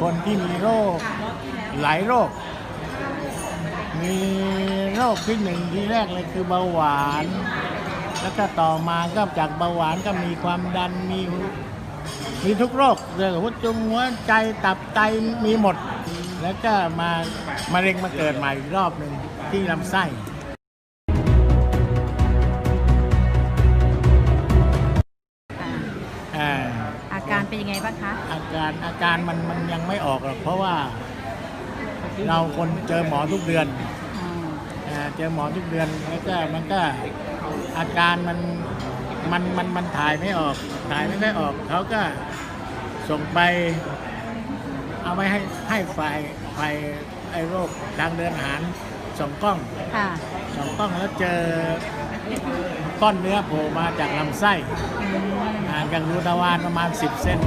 คนที่มีโรคหลายโรค มีโรคที่หนึ่งที่แรกเลยคือเบาหวาน แล้วก็ต่อมาก็จากเบาหวานก็มีความดันมีมีทุกโรคเรื่องหัวจุงหัวใจตับไตมีหมด แล้วก็มามะเร็งมาเกิดใหม่อีกรอบหนึ่งที่ลำไส้อ่าอา การเป็นยังไงบ้างคะอาการอาการมันมันยังไม่ออกหรอกเพราะว่าเราคนเจอหมอทุกเดือนอืมอ่าเจอหมอทุกเดือนแล้วก็มันก็อาการมันมันมันมันถ่ายไม่ออก ถ่ายไม่ได้ออกเขาก็ส่งไป เอาไว้ให้ให้ฝ่ายฝ่ายไอ้โรคทางเดินอาหารส่องกล้องค่ะ ส่องกล้องแล้วเจอก้อนเนื้อโผล่มาจากลำไส้อืมห่างจากรูทวารประมาณ 10 เซน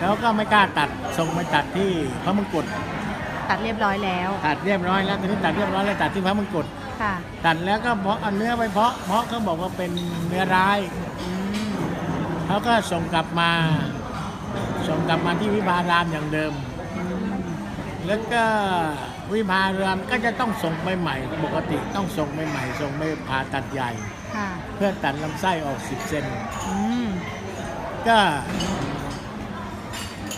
แล้วก็ไม่กล้าตัดส่งไปตัดที่พระมงกุฎตัดเรียบร้อยแล้ว ตัดเรียบร้อยแล้วตอนนี้ตัดเรียบร้อยแล้วตัดที่พระมงกุฎค่ะ ตัดแล้วก็เพาะเอาเนื้อไปเพาะเพาะเขาบอกว่าเป็นเนื้อร้ายอืมเขาก็ส่งกลับมา ส่งกลับมาที่วิภารามอย่างเดิมอืม แล้วก็วิภารามก็จะต้องส่งไปใหม่ ปกติต้องส่งไปใหม่ ส่งไปผ่าตัดใหญ่ ค่ะเพื่อตัดลำไส้ออก10เซนอืมก็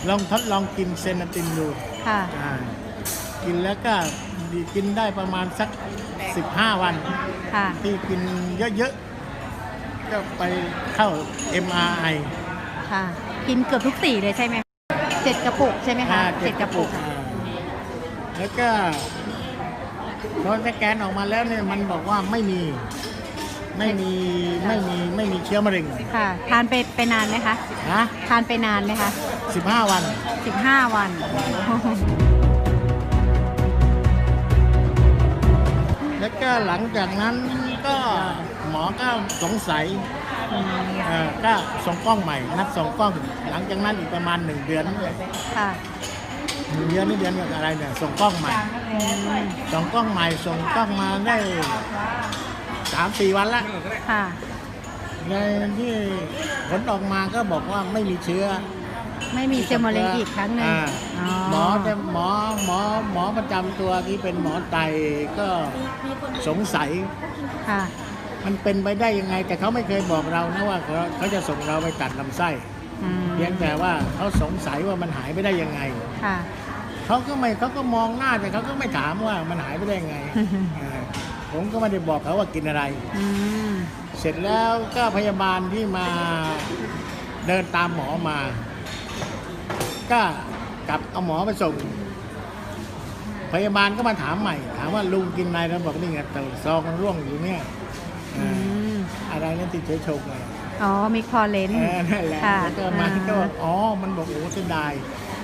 ลองทดลองกินเซนาตินดูค่ะ อ่ากินแล้วก็ดีกินได้ประมาณสัก 15 วัน ค่ะ ที่กินเยอะๆ ก็ไปเข้า MRI ค่ะ กินเกือบทุกสีเลยใช่ไหมเจ็ดกระปุกใช่ไหมคะอ่าเจ็ดกระปุก อ่า แล้วก็พอสแกนออกมาแล้วเนี่ยมันบอกว่าไม่มีไม่มีไม่มีไม่มีเชื้อมะเร็งค่ะ ทานไปไปนานไหมคะนะทานไปนานไหมคะ15 วันสิบห้าวัน แล้วก็หลังจากนั้นก็หมอก็สงสัยเอ่อก็ส่งกล้องใหม่ นัดส่งกล้อง หลังจากนั้นอีกประมาณหนึ่งเดือนค่ะหนึ่ง เดือนนี่เดือนกับอะไรเนี่ยส่งกล้องใหม่อืมส่งกล้องใหม่ส่งกล้องมาได้สามสี่วันละค่ะ ในที่ผลออกมาก็บอกว่าไม่มีเชื้อ ไม่มีเซลล์มะเร็งอีกครั้งหนึ่งอ่าอ๋อหมอแต่หมอหมอหมอประจำตัวที่เป็นหมอไตก็สงสัยค่ะมันเป็นไปได้ยังไง แต่เขาไม่เคยบอกเรานะว่าเขาเขาจะส่งเราไปตัดลำไส้อืมเพียงแต่ว่าเขาสงสัยว่ามันหายไปได้ยังไงค่ะ เขาก็ไม่เขาก็มองหน้าแต่เขาก็ไม่ถามว่ามันหายไปได้ยังไงอ่าผมก็ไม่ได้บอกเขาว่ากินอะไร อืมเสร็จแล้วก็พยาบาลที่มาเดินตามหมอมา ก็กลับเอาหมอไปส่ง พยาบาลก็มาถามใหม่ ถามว่าลุงกินอะไรแล้วบอกนี่ไงแต่ซองมันร่วงอยู่เนี่ยอือ่ามอะไรนั่นติดเชื้อโชคเลย อ๋อ มีคลอเลนเออนั่นแหละค่ะแล้วก็มาก็บอกอ๋อ มันบอกโอ้เสียดาย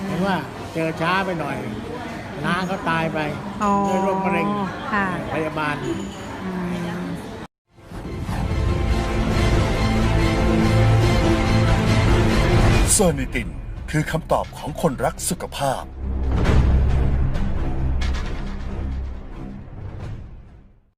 เห็นว่าเจอช้าไปหน่อย น้าเขาตายไปอ๋อด้วยโรคมะเร็งค่ะ พยาบาล อืมเซอร์นิตินคือคำตอบของคนรักสุขภาพ